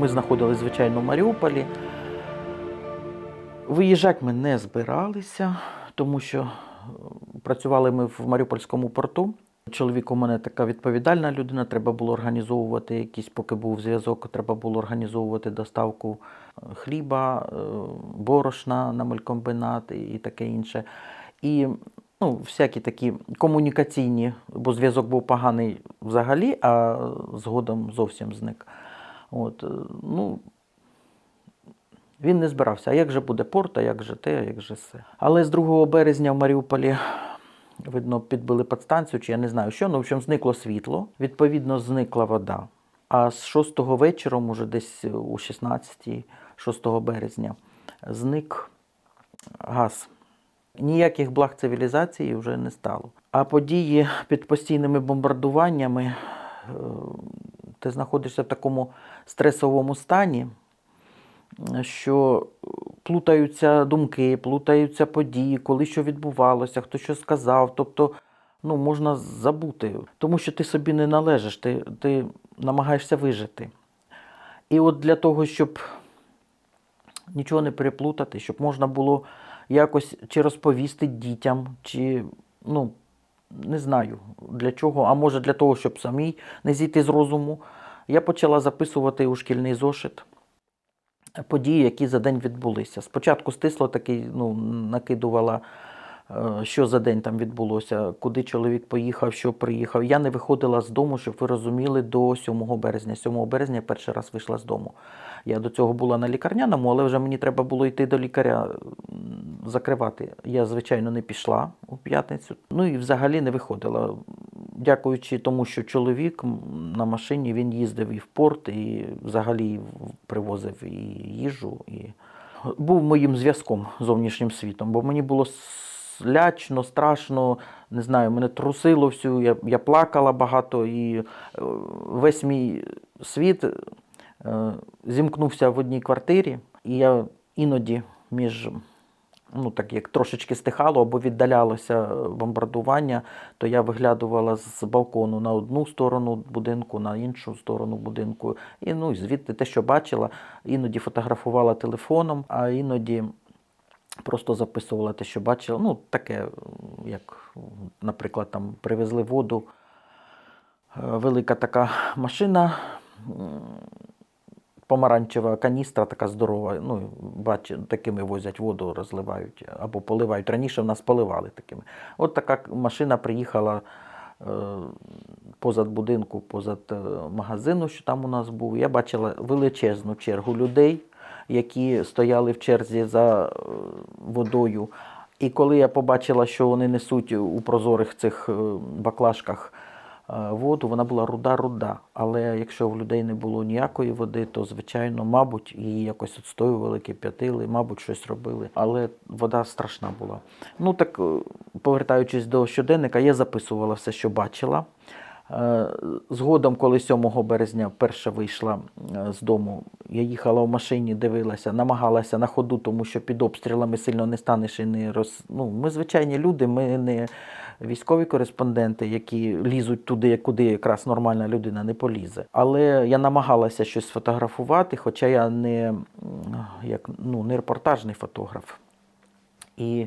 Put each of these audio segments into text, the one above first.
Ми знаходилися, звичайно, в Маріуполі. Виїжджати ми не збиралися, тому що е, працювали ми в Маріупольському порту. Чоловік у мене така відповідальна людина, треба було організовувати якісь, поки був зв'язок, треба було організовувати доставку е, хліба, е, борошна на мелькомбінат і і таке інше. І ну, всякі такі комунікаційні, бо зв'язок був поганий взагалі, а згодом зовсім зник. От, е, ну, він не збирався. А як же буде порт, а як же те, а як же все. Але з 2 березня в Маріуполі, видно, підбили підстанцію, чи я не знаю що, ну, в общем, зникло світло, відповідно, зникла вода. А з 6 вечором, уже десь у 16 6 березня, зник газ. Ніяких благ цивілізації вже не стало. А події під постійними бомбардуваннями, е, ти знаходишся в такому стресовому стані, що плутаються думки, плутаються події, коли що відбувалося, хто що сказав. Тобто, ну, можна забути, тому що ти собі не належиш, ти, ти намагаєшся вижити. І от для того, щоб нічого не переплутати, щоб можна було якось чи розповісти дітям, чи ну, не знаю для чого, а може для того, щоб самій не зійти з розуму, я почала записувати у шкільний зошит події, які за день відбулися. Спочатку стисло такий, ну, накидувала, що за день там відбулося, куди чоловік поїхав, що приїхав. Я не виходила з дому, щоб ви розуміли, до 7 березня. 7 березня я перший раз вийшла з дому. Я до цього була на лікарняному, але вже мені треба було йти до лікаря закривати. Я, звичайно, не пішла у п'ятницю. Ну і взагалі не виходила. Дякуючи тому, що чоловік на машині він їздив і в порт, і взагалі привозив і їжу, і був моїм зв'язком зовнішнім світом, бо мені було лячно, страшно, не знаю, мене трусило всю, я, я плакала багато, і е, весь мій світ е, зімкнувся в одній квартирі, і я іноді між. Ну, так як трошечки стихало або віддалялося е, бомбардування, то я виглядувала з балкону на одну сторону будинку, на іншу сторону будинку. І ну, звідти те, що бачила, іноді фотографувала телефоном, а іноді просто записувала те, що бачила. Ну, таке, як, наприклад, там привезли воду, е, велика така машина. Помаранчева каністра така здорова. Ну, бач, такими возять воду, розливають або поливають. Раніше в нас поливали такими. От така машина приїхала е, позад будинку, позад е, магазину, що там у нас був. Я бачила величезну чергу людей, які стояли в черзі за е, водою. І коли я побачила, що вони несуть у прозорих цих е, баклажках е, воду, вона була руда-руда. Але якщо в людей не було ніякої води, то звичайно, мабуть, її якось відстоювали, кип'ятили, мабуть, щось робили. Але вода страшна була. Ну так, повертаючись до щоденника, я записувала все, що бачила. Е, Згодом, коли 7 березня перша вийшла е, з дому, я їхала в машині, дивилася, намагалася на ходу, тому що під обстрілами сильно не станеш і не роз... Ну, ми звичайні люди, ми не військові кореспонденти, які лізуть туди, куди якраз нормальна людина не полізе. Але я намагалася щось сфотографувати, хоча я не, як, ну, не репортажний фотограф. І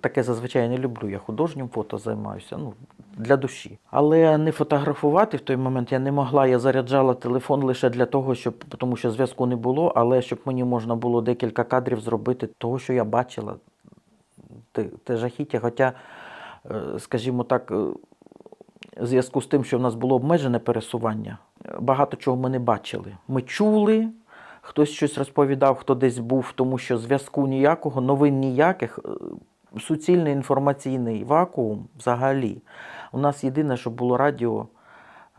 таке зазвичай не люблю. Я художнім фото займаюся, ну, для душі. Але не фотографувати в той момент я не могла. Я заряджала телефон лише для того, щоб, тому що зв'язку не було, але щоб мені можна було декілька кадрів зробити того, що я бачила. Те, те жахіття. Хоча, е, скажімо так, е, в зв'язку з тим, що в нас було обмежене пересування, багато чого ми не бачили. Ми чули, хтось щось розповідав, хто десь був, тому що зв'язку ніякого, новин ніяких, е, суцільний інформаційний вакуум взагалі. У нас єдине, що було радіо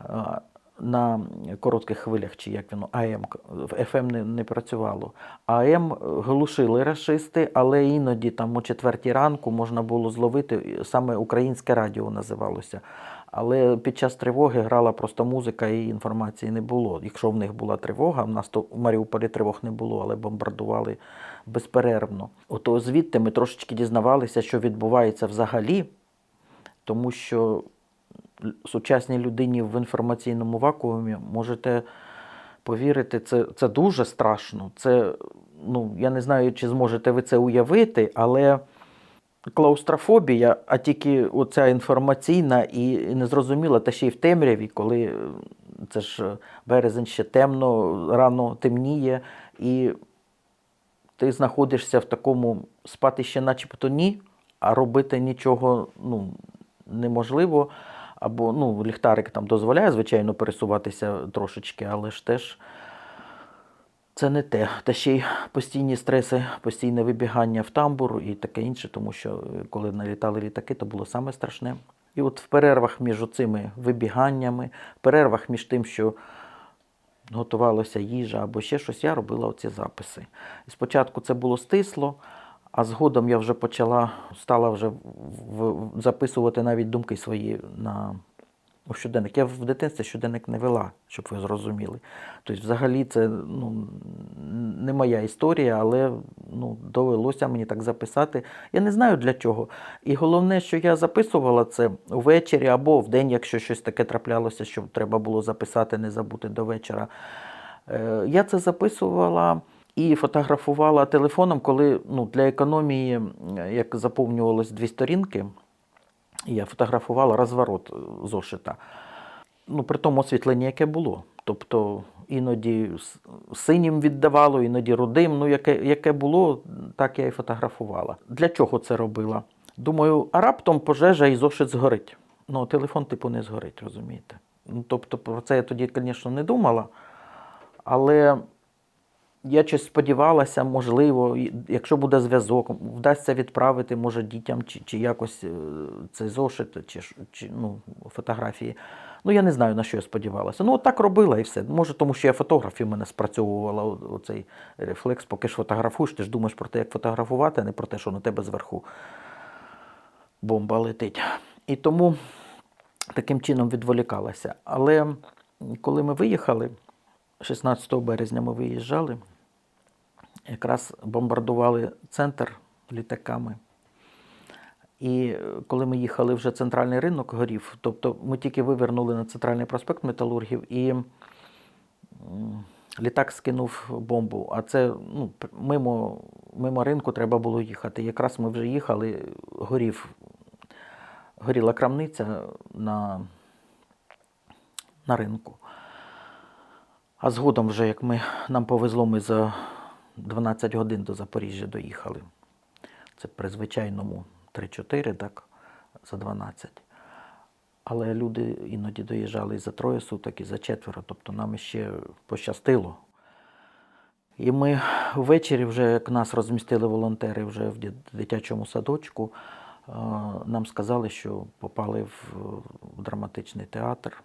е, на коротких хвилях, чи як воно, АМ, ФМ не, не працювало. АМ глушили рашисти, але іноді там о четвертій ранку можна було зловити, саме українське радіо називалося. Але під час тривоги грала просто музика і інформації не було. Якщо в них була тривога, в нас то в Маріуполі тривог не було, але бомбардували безперервно. Ото звідти ми трошечки дізнавалися, що відбувається взагалі, тому що сучасній людині в інформаційному вакуумі можете повірите, це, це дуже страшно. Це, ну, я не знаю, чи зможете ви це уявити, але клаустрофобія, а тільки оця інформаційна і, незрозуміла, та ще й в темряві, коли е, це ж березень ще темно, рано темніє, і ти знаходишся в такому спати ще начебто ні, а робити нічого ну, неможливо. Або ну, ліхтарик там дозволяє, звичайно, пересуватися трошечки, але ж теж це не те. Та ще й постійні стреси, постійне вибігання в тамбур і таке інше, тому що е, коли налітали літаки, то було саме страшне. І от в перервах між цими вибіганнями, в перервах між тим, що готувалася їжа або ще щось, я робила оці записи. І спочатку це було стисло, а згодом я вже почала, стала вже записувати навіть думки свої на у щоденник. Я в дитинстві щоденник не вела, щоб ви зрозуміли. Тобто, взагалі, це ну, не моя історія, але ну, довелося мені так записати. Я не знаю для чого. І головне, що я записувала це ввечері або в день, якщо щось таке траплялося, що треба було записати, не забути до вечора. Е, Я це записувала і фотографувала телефоном, коли ну, для економії, як заповнювалось дві сторінки, я фотографувала розворот е, зошита. Ну, при тому освітлення, яке було. Тобто іноді синім віддавало, іноді рудим. Ну, яке, яке було, так я і фотографувала. Для чого це робила? Думаю, а раптом пожежа і зошит згорить. Ну, телефон, типу, не згорить, розумієте? Ну, тобто, про це я тоді, звісно, не думала. Але я щось сподівалася, можливо, якщо буде зв'язок, вдасться відправити, може, дітям чи, чи якось е, цей зошит, чи, чи ну, фотографії. Ну, я не знаю, на що я сподівалася. Ну, так робила і все. Може, тому що я фотограф і в мене спрацьовувала оцей рефлекс, поки ж фотографуєш, ти ж думаєш про те, як фотографувати, а не про те, що на тебе зверху бомба летить. І тому таким чином відволікалася. Але коли ми виїхали, 16 березня ми виїжджали, якраз бомбардували центр літаками. І е, коли ми їхали вже центральний ринок горів, тобто ми тільки вивернули на центральний проспект металургів і літак скинув бомбу. А це ну, мимо, мимо ринку треба було їхати. Якраз ми вже їхали, горів, горіла крамниця на, на ринку. А згодом, вже як ми, нам повезло, ми за 12 годин до Запоріжжя доїхали. Це при звичайному 3-4, так, за 12. Але люди іноді доїжджали і за троє суток, і за четверо, тобто нам ще пощастило. І ми ввечері, вже як нас розмістили волонтери вже в дитячому садочку, е, нам сказали, що попали в, в драматичний театр.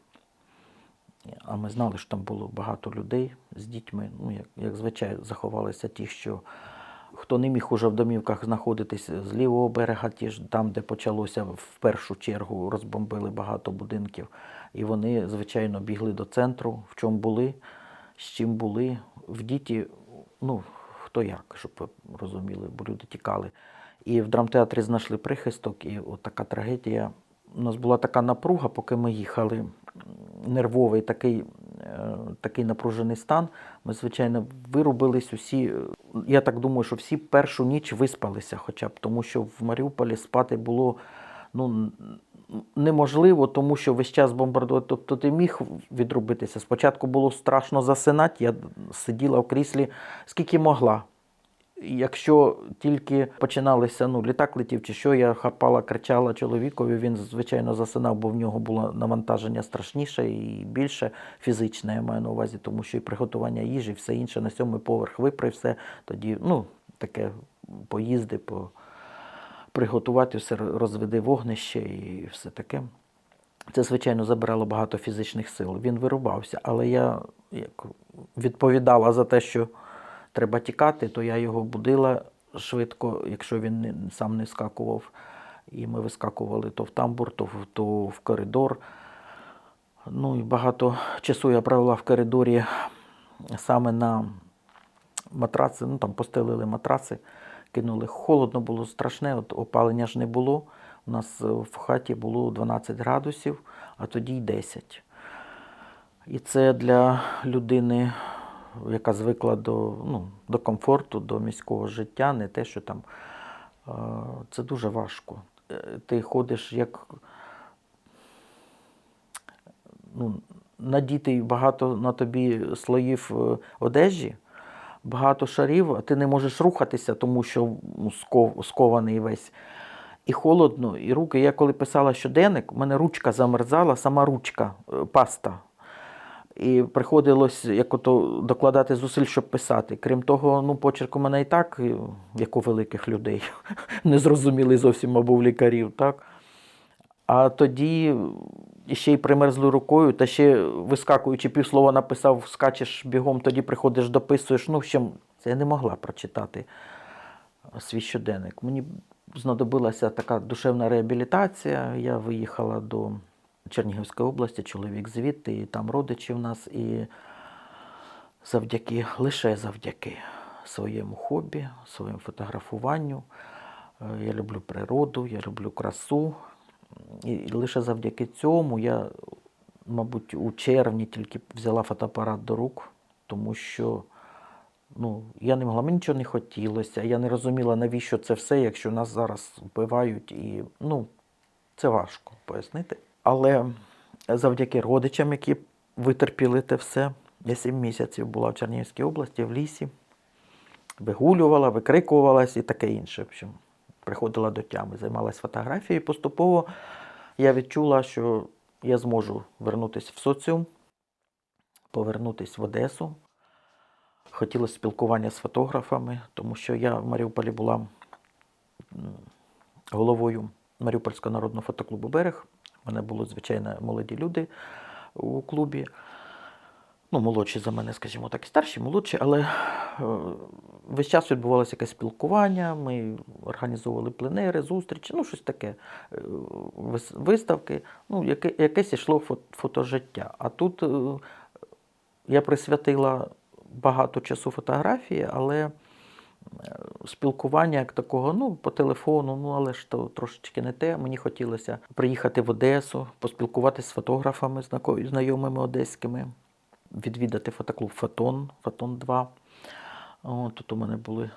А ми знали, що там було багато людей з дітьми. Ну, як, як звичайно, заховалися ті, що хто не міг уже в домівках знаходитись з лівого берега, ті ж там, де почалося в першу чергу, розбомбили багато будинків. І вони, звичайно, бігли до центру, в чому були, з чим були. В діті, ну, хто як, щоб ви розуміли, бо люди тікали. І в драмтеатрі знайшли прихисток, і от така трагедія. У нас була така напруга, поки ми їхали, нервовий такий, е, такий напружений стан. Ми, звичайно, вирубились усі. е, Я так думаю, що всі першу ніч виспалися, хоча б тому, що в Маріуполі спати було ну, неможливо, тому що весь час бомбардували. Тобто ти міг відрубитися. Спочатку було страшно засинати, я сиділа в кріслі скільки могла. Якщо тільки починалися, ну, літак летів чи що, я хапала, кричала чоловікові, він, звичайно, засинав, бо в нього було навантаження страшніше і більше фізичне, я маю на увазі, тому що і приготування їжі, і все інше на сьомий поверх випри, все. Тоді, ну, таке поїзди, по приготувати, все розведи вогнище і все таке. Це, звичайно, забирало багато фізичних сил. Він вирубався, але я як відповідала за те, що треба тікати, то я його будила швидко, якщо він сам не скакував. І ми вискакували то в тамбур, то то в коридор. Ну і багато часу я провела в коридорі саме на матраци, ну там постелили матраци, кинули. Холодно було страшне, от опалення ж не було. У нас е, в хаті було 12 градусів, а тоді й 10. І це для людини яка звикла до, ну, до комфорту, до міського життя, не те, що там. Це дуже важко. Е, Ти ходиш як ну, надітий багато на тобі слоїв е, одежі, багато шарів, а ти не можеш рухатися, тому що ну, скований весь. І холодно, і руки. Я коли писала щоденник, у мене ручка замерзала, сама ручка, е, паста. І приходилось як ото докладати зусиль, щоб писати. Крім того, ну, почерк у мене і так, як у великих людей, незрозумілий зовсім або лікарів, так? А тоді ще й примерзлою рукою, та ще вискакуючи півслова написав, скачеш бігом, тоді приходиш, дописуєш. Ну, в общем, це я не могла прочитати свій щоденник. Мені знадобилася така душевна реабілітація. Я виїхала до Чернігівської області, чоловік звідти, і там родичі в нас. І завдяки, лише завдяки своєму хобі, своєму фотографуванню. е, Я люблю природу, я люблю красу. І лише завдяки цьому я, мабуть, у червні тільки взяла фотоапарат до рук, тому що ну, я не могла, мені нічого не хотілося. Я не розуміла, навіщо це все, якщо нас зараз вбивають. І ну, це важко пояснити. Але завдяки родичам, які витерпіли те все, я сім місяців була в Чернігівській області, в лісі, вигулювала, викрикувалась і таке інше. В общем, приходила до тями, займалась фотографією. Поступово я відчула, що я зможу вернутися в соціум, повернутися в Одесу. Хотілося спілкування з фотографами, тому що я в Маріуполі була головою Маріупольського народного фотоклубу Берег. У мене були, звичайно, молоді люди у клубі. Ну, молодші за мене, скажімо так, і старші, молодші, але е, весь час відбувалося якесь спілкування, ми організовували пленери, зустрічі, ну, щось таке, е, виставки, ну, яке, якесь йшло фо- фотожиття. А тут е, я присвятила багато часу фотографії, але спілкування як такого, ну, по телефону, ну, але ж то трошечки не те. Мені хотілося приїхати в Одесу, поспілкуватися з фотографами, знайомими одеськими, відвідати фотоклуб Фотон, Фотон 2. О, тут у мене були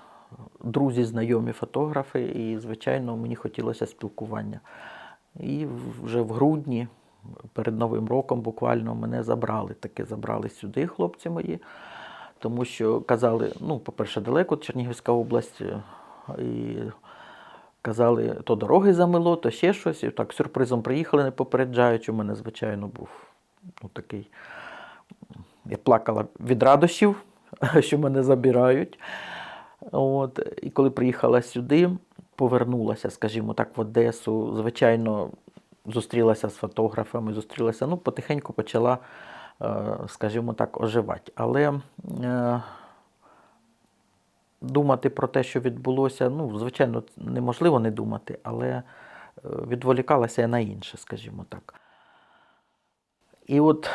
друзі, знайомі фотографи, і, звичайно, мені хотілося спілкування. І вже в грудні, перед Новим роком, буквально мене забрали, таки забрали сюди хлопці мої, тому що казали, ну, по-перше, далеко Чернігівська область, е, і казали, то дороги замило, то ще щось. І так сюрпризом приїхали, не попереджаючи. У мене, звичайно, був ну, такий. Я плакала від радощів, що мене забирають. От. І коли приїхала сюди, повернулася, скажімо так, в Одесу. Звичайно, зустрілася з фотографами, зустрілася, ну, потихеньку почала, скажімо так, оживати. Але е, думати про те, що відбулося, ну, звичайно, неможливо не думати, але е, відволікалася я на інше, скажімо так. І от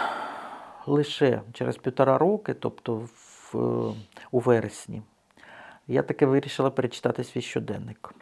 лише через півтора роки, тобто в, е, у вересні, я таки вирішила перечитати свій щоденник.